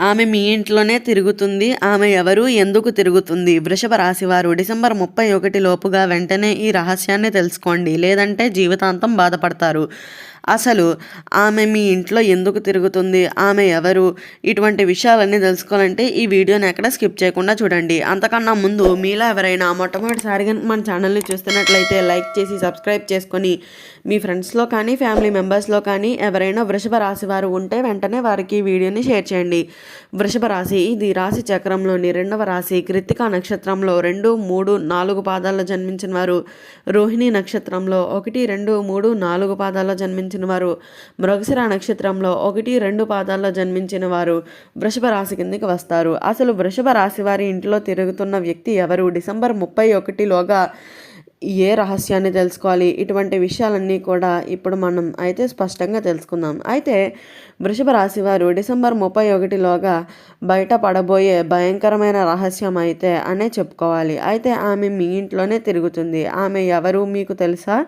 ఆమె మీ ఇంట్లోనే తిరుగుతుంది. ఆమె ఎవరు? ఎందుకు తిరుగుతుంది? వృషభ రాశివారు డిసెంబర్ ముప్పై ఒకటి లోపుగా వెంటనే ఈ రహస్యాన్ని తెలుసుకోండి. లేదంటే జీవితాంతం బాధపడతారు. అసలు ఆమె మీ ఇంట్లో ఎందుకు తిరుగుతుంది? ఆమె ఎవరు? ఇటువంటి విషయాలన్నీ తెలుసుకోవాలంటే ఈ వీడియోని ఎక్కడ స్కిప్ చేయకుండా చూడండి. అంతకన్నా ముందు మీలో ఎవరైనా మొట్టమొదటిసారిగా మన ఛానల్ని చూస్తున్నట్లయితే లైక్ చేసి సబ్స్క్రైబ్ చేసుకొని మీ ఫ్రెండ్స్లో కానీ ఫ్యామిలీ మెంబర్స్లో కానీ ఎవరైనా వృషభ రాశి వారు ఉంటే వెంటనే వారికి ఈ వీడియోని షేర్ చేయండి. వృషభ రాశి ఇది రాశి చక్రంలోని రెండవ రాశి. కృత్తికా నక్షత్రంలో రెండు మూడు నాలుగు పాదాల్లో జన్మించిన వారు రోహిణి నక్షత్రంలో ఒకటి రెండు మూడు నాలుగు పాదాల్లో జన్మించిన వారు. మృగశిర నక్షత్రంలో ఒకటి రెండు పాదాల్లో జన్మించిన వారు వృషభ రాశి కిందకి వస్తారు. అసలు వృషభ రాశి వారి ఇంట్లో తిరుగుతున్న వ్యక్తి ఎవరు? డిసెంబర్ ముప్పై ఒకటిలోగా ఏ రహస్యాన్ని తెలుసుకోవాలి? ఇటువంటి విషయాలన్నీ కూడా ఇప్పుడు మనం అయితే స్పష్టంగా తెలుసుకుందాం. అయితే వృషభ రాశి వారు డిసెంబర్ ముప్పై ఒకటిలోగా బయటపడబోయే భయంకరమైన రహస్యం అయితే అనే చెప్పుకోవాలి. అయితే ఆమె మీ ఇంట్లోనే తిరుగుతుంది. ఆమె ఎవరు మీకు తెలుసా?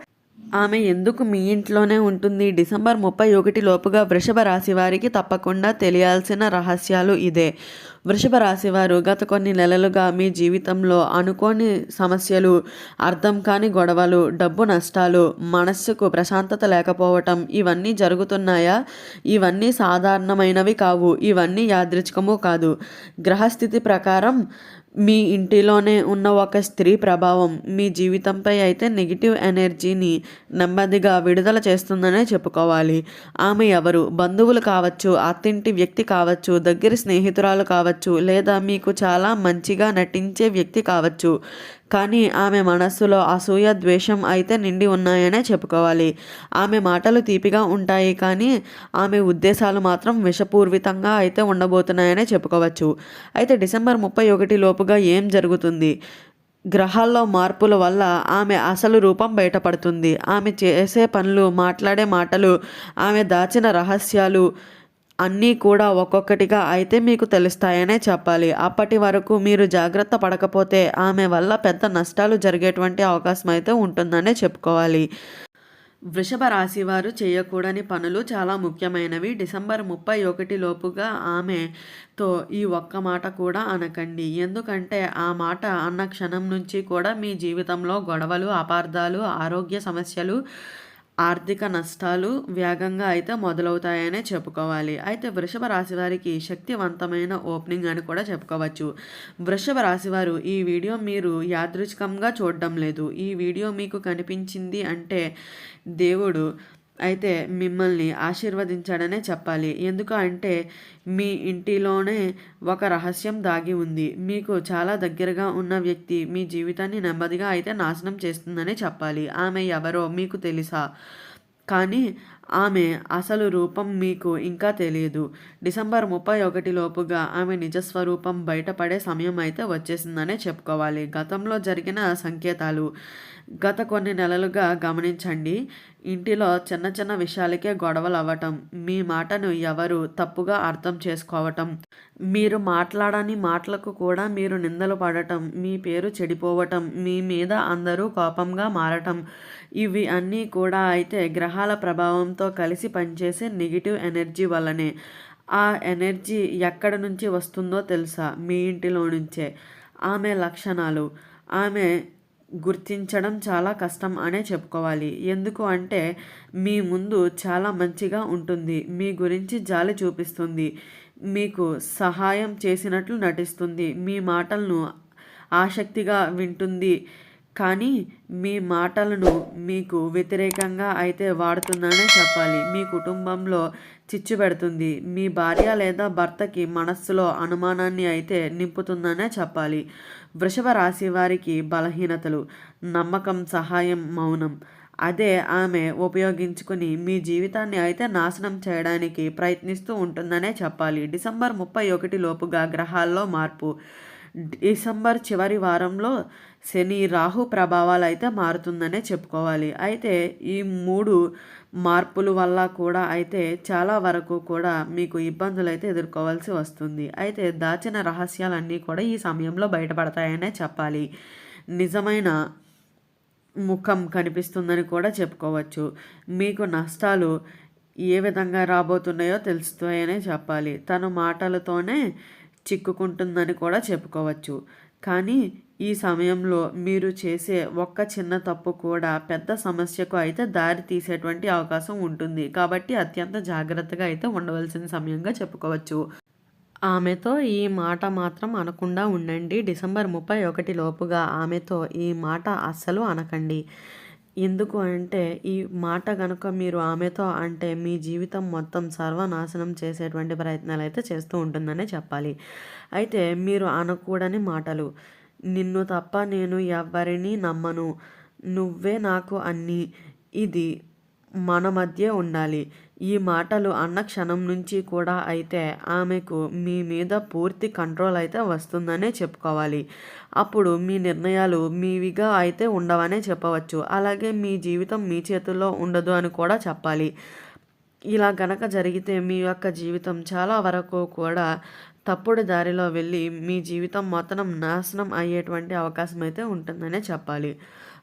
ఆమె ఎందుకు మీ ఇంట్లోనే ఉంటుంది? డిసెంబర్ ముప్పై ఒకటి లోపుగా వృషభ రాశి వారికి తప్పకుండా తెలియాల్సిన రహస్యాలు ఇదే. వృషభ రాశి వారు గత కొన్ని నెలలుగా మీ జీవితంలో అనుకోని సమస్యలు అర్థం కాని గొడవలు డబ్బు నష్టాలు మనస్సుకు ప్రశాంతత లేకపోవటం ఇవన్నీ జరుగుతున్నాయా? ఇవన్నీ సాధారణమైనవి కావు. ఇవన్నీ యాదృచ్ఛికము కాదు. గ్రహస్థితి ప్రకారం మీ ఇంటిలోనే ఉన్న ఒక స్త్రీ ప్రభావం మీ జీవితంపై అయితే నెగిటివ్ ఎనర్జీని నెమ్మదిగా విడుదల చేస్తుందనే చెప్పుకోవాలి. ఆమె ఎవరు? బంధువులు కావచ్చు అత్తింటి వ్యక్తి కావచ్చు దగ్గర స్నేహితురాలు కావచ్చు లేదా మీకు చాలా మంచిగా నటించే వ్యక్తి కావచ్చు. కానీ ఆమె మనస్సులో అసూయ ద్వేషం అయితే నిండి ఉన్నాయనే చెప్పుకోవాలి. ఆమె మాటలు తీపిగా ఉంటాయి కానీ ఆమె ఉద్దేశాలు మాత్రం విషపూర్వితంగా అయితే ఉండబోతున్నాయనే చెప్పుకోవచ్చు. అయితే డిసెంబర్ ముప్పై ఒకటి లోపుగా ఏం జరుగుతుంది? గ్రహాల్లో మార్పుల వల్ల ఆమె అసలు రూపం బయటపడుతుంది. ఆమె చేసే పనులు మాట్లాడే మాటలు ఆమె దాచిన రహస్యాలు అన్నీ కూడా ఒక్కొక్కటిగా అయితే మీకు తెలుస్తాయనే చెప్పాలి. అప్పటి వరకు మీరు జాగ్రత్త పడకపోతే ఆమె వల్ల పెద్ద నష్టాలు జరిగేటువంటి అవకాశం అయితే ఉంటుందనే చెప్పుకోవాలి. వృషభ రాశి వారు చేయకూడని పనులు చాలా ముఖ్యమైనవి. డిసెంబర్ ముప్పై ఒకటి లోపుగా ఆమెతో ఈ ఒక్క మాట కూడా అనకండి. ఎందుకంటే ఆ మాట అన్న క్షణం నుంచి కూడా మీ జీవితంలో గొడవలు అపార్థాలు ఆరోగ్య సమస్యలు ఆర్థిక నష్టాలు వేగంగా అయితే మొదలవుతాయనే చెప్పుకోవాలి. అయితే వృషభ రాశి వారికి శక్తివంతమైన ఓపెనింగ్ అని కూడా చెప్పుకోవచ్చు. వృషభ రాశి వారు ఈ వీడియో మీరు యాదృచ్ఛికంగా చూడడం లేదు. ఈ వీడియో మీకు కనిపించింది అంటే దేవుడు అయితే మిమ్మల్ని ఆశీర్వదించాడనే చెప్పాలి. ఎందుకు అంటే మీ ఇంటిలోనే ఒక రహస్యం దాగి ఉంది. మీకు చాలా దగ్గరగా ఉన్న వ్యక్తి మీ జీవితాన్ని నెమ్మదిగా అయితే నాశనం చేస్తుందనే చెప్పాలి. ఆమె ఎవరో మీకు తెలుసా? కానీ ఆమె అసలు రూపం మీకు ఇంకా తెలియదు. డిసెంబర్ ముప్పై ఒకటి లోపుగా ఆమె నిజస్వరూపం బయటపడే సమయం అయితే వచ్చేసిందనే చెప్పుకోవాలి. గతంలో జరిగిన సంకేతాలు గత కొన్ని నెలలుగా గమనించండి. ఇంటిలో చిన్న చిన్న విషయాలకే గొడవలు అవ్వటం మీ మాటను ఎవరు తప్పుగా అర్థం చేసుకోవటం మీరు మాట్లాడని మాటలకు కూడా మీరు నిందలు పడటం మీ పేరు చెడిపోవటం మీ మీద అందరూ కోపంగా మారటం ఇవి అన్నీ కూడా అయితే గ్రహాల ప్రభావం ప్రభావంతో కలిసి పనిచేసే నెగిటివ్ ఎనర్జీ వల్లనే. ఆ ఎనర్జీ ఎక్కడ నుంచి వస్తుందో తెలుసా? మీ ఇంటిలో నుంచే. ఆమె లక్షణాలు. ఆమె గుర్తించడం చాలా కష్టం అనే చెప్పుకోవాలి. ఎందుకు అంటే మీ ముందు చాలా మంచిగా ఉంటుంది. మీ గురించి జాలి చూపిస్తుంది. మీకు సహాయం చేసినట్లు నటిస్తుంది. మీ మాటలను ఆసక్తిగా వింటుంది. కానీ మీ మాటలను మీకు వ్యతిరేకంగా అయితే వాడుతుందనే చెప్పాలి. మీ కుటుంబంలో చిచ్చు పెడుతుంది. మీ భార్య లేదా భర్తకి మనస్సులో అనుమానాన్ని అయితే నింపుతుందనే చెప్పాలి. వృషభ రాశి వారికి బలహీనతలు నమ్మకం సహాయం మౌనం. అదే ఆమె ఉపయోగించుకుని మీ జీవితాన్ని అయితే నాశనం చేయడానికి ప్రయత్నిస్తూ ఉంటుందనే చెప్పాలి. డిసెంబర్ ముప్పై ఒకటి లోపుగా గ్రహాల్లో మార్పు. డిసెంబర్ చివరి వారంలో శని రాహు ప్రభావాలు అయితే మారుతుందనే చెప్పుకోవాలి. అయితే ఈ మూడు మార్పుల వల్ల కూడా అయితే చాలా వరకు కూడా మీకు ఇబ్బందులు అయితే ఎదుర్కోవాల్సి వస్తుంది. అయితే దాచిన రహస్యాలన్నీ కూడా ఈ సమయంలో బయటపడతాయనే చెప్పాలి. నిజమైన ముఖం కనిపిస్తుందని కూడా చెప్పుకోవచ్చు. మీకు నష్టాలు ఏ విధంగా రాబోతున్నాయో తెలుస్తాయనే చెప్పాలి. తన మాటలతోనే చిక్కుకుంటుందని కూడా చెప్పుకోవచ్చు. కానీ ఈ సమయంలో మీరు చేసే ఒక్క చిన్న తప్పు కూడా పెద్ద సమస్యకు అయితే దారి తీసేటువంటి అవకాశం ఉంటుంది. కాబట్టి అత్యంత జాగ్రత్తగా అయితే ఉండవలసిన సమయంగా చెప్పుకోవచ్చు. ఆమెతో ఈ మాట మాత్రం అనకుండా ఉండండి. డిసెంబర్ ముప్పై ఒకటి లోపుగా ఆమెతో ఈ మాట అస్సలు అనకండి. ఎందుకు అంటే ఈ మాట కనుక మీరు ఆమెతో అంటే మీ జీవితం మొత్తం సర్వనాశనం చేసేటువంటి ప్రయత్నాలు అయితే చేస్తూ ఉంటుందనే చెప్పాలి. అయితే మీరు అనకూడని మాటలు. నిన్ను తప్ప నేను ఎవ్వరిని నమ్మను. నువ్వే నాకు అన్నీ. ఇది మన మధ్య ఉండాలి. ఈ మాటలు అన్న క్షణం నుంచి కూడా అయితే ఆమెకు మీ మీద పూర్తి కంట్రోల్ అయితే వస్తుందనే చెప్పుకోవాలి. అప్పుడు మీ నిర్ణయాలు మీవిగా అయితే ఉండవనే చెప్పవచ్చు. అలాగే మీ జీవితం మీ చేతుల్లో ఉండదు అని కూడా చెప్పాలి. ఇలా గనక జరిగితే మీ యొక్క జీవితం చాలా వరకు కూడా తప్పుడు దారిలో వెళ్ళి మీ జీవితం మొత్తం నాశనం అయ్యేటువంటి అవకాశం అయితే ఉంటుందనే చెప్పాలి.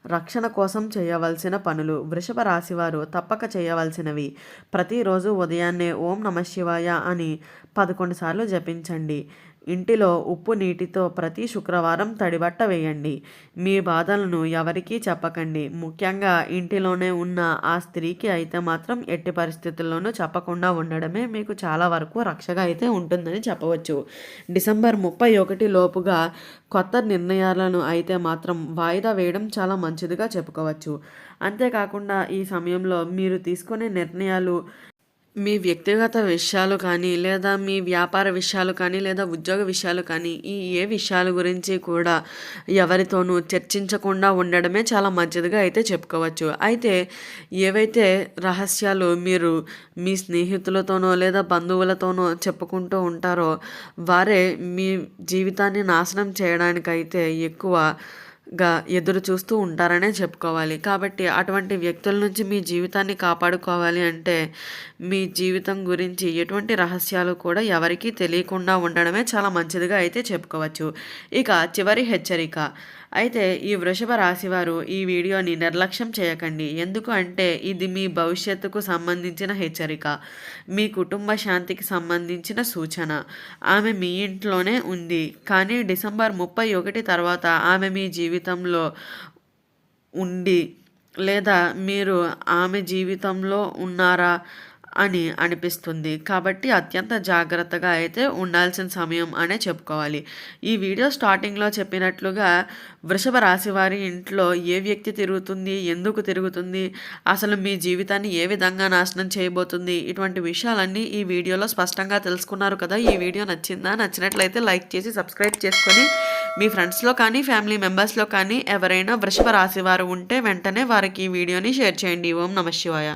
రక్షణ కోసం చేయవలసిన పనులు. వృషభ రాశివారు తప్పక చేయవలసినవి. ప్రతిరోజు ఉదయాన్నే ఓం నమ శివాయ అని పదకొండు సార్లు జపించండి. ఇంటిలో ఉప్పు నీటితో ప్రతి శుక్రవారం తడిబట్ట వేయండి. మీ బాధలను ఎవరికీ చెప్పకండి. ముఖ్యంగా ఇంటిలోనే ఉన్న ఆ స్త్రీకి అయితే మాత్రం ఎట్టి పరిస్థితుల్లోనూ చెప్పకుండా ఉండడమే మీకు చాలా వరకు రక్షగా అయితే ఉంటుందని చెప్పవచ్చు. డిసెంబర్ ముప్పై ఒకటి లోపుగా కొత్త నిర్ణయాలను అయితే మాత్రం వాయిదా వేయడం చాలా మంచిదిగా చెప్పుకోవచ్చు. అంతేకాకుండా ఈ సమయంలో మీరు తీసుకునే నిర్ణయాలు మీ వ్యక్తిగత విషయాలు కానీ లేదా మీ వ్యాపార విషయాలు కానీ లేదా ఉద్యోగ విషయాలు కానీ ఈ ఏ విషయాల గురించి కూడా ఎవరితోనూ చర్చించకుండా ఉండడమే చాలా మంచిదిగా అయితే చెప్పుకోవచ్చు. అయితే ఏవైతే రహస్యాలు మీరు మీ స్నేహితులతోనో లేదా బంధువులతోనో చెప్పుకుంటూ ఉంటారో వారే మీ జీవితాన్ని నాశనం చేయడానికైతే ఎక్కువ గా ఎదురు చూస్తూ ఉంటారనే చెప్పుకోవాలి. కాబట్టి అటువంటి వ్యక్తుల నుంచి మీ జీవితాన్ని కాపాడుకోవాలి అంటే మీ జీవితం గురించి ఎటువంటి రహస్యాలు కూడా ఎవరికీ తెలియకుండా ఉండడమే చాలా మంచిదిగా అయితే చెప్పుకోవచ్చు. ఇక చివరి హెచ్చరిక. అయితే ఈ వృషభ రాశివారు ఈ వీడియోని నిర్లక్ష్యం చేయకండి. ఎందుకు అంటే ఇది మీ భవిష్యత్తుకు సంబంధించిన హెచ్చరిక మీ కుటుంబ శాంతికి సంబంధించిన సూచన. ఆమె మీ ఇంట్లోనే ఉంది. కానీ డిసెంబర్ ముప్పై ఒకటి తర్వాత ఆమె మీ జీవితంలో ఉండి లేదా మీరు ఆమె జీవితంలో ఉన్నారా? అని అనిపిస్తుంది. కాబట్టి అత్యంత జాగ్రత్తగా అయితే ఉండాల్సిన సమయం అనే చెప్పుకోవాలి. ఈ వీడియో స్టార్టింగ్లో చెప్పినట్లుగా వృషభ రాశి వారి ఇంట్లో ఏ వ్యక్తి తిరుగుతుంది ఎందుకు తిరుగుతుంది అసలు మీ జీవితాన్ని ఏ విధంగా నాశనం చేయబోతుంది ఇటువంటి విషయాలన్నీ ఈ వీడియోలో స్పష్టంగా తెలుసుకున్నారు కదా. ఈ వీడియో నచ్చిందా? నచ్చినట్లయితే లైక్ చేసి సబ్స్క్రైబ్ చేసుకొని మీ ఫ్రెండ్స్లో కానీ ఫ్యామిలీ మెంబర్స్లో కానీ ఎవరైనా వృషభ రాశి వారు ఉంటే వెంటనే వారికి ఈ వీడియోని షేర్ చేయండి. ఓం నమ శివాయ.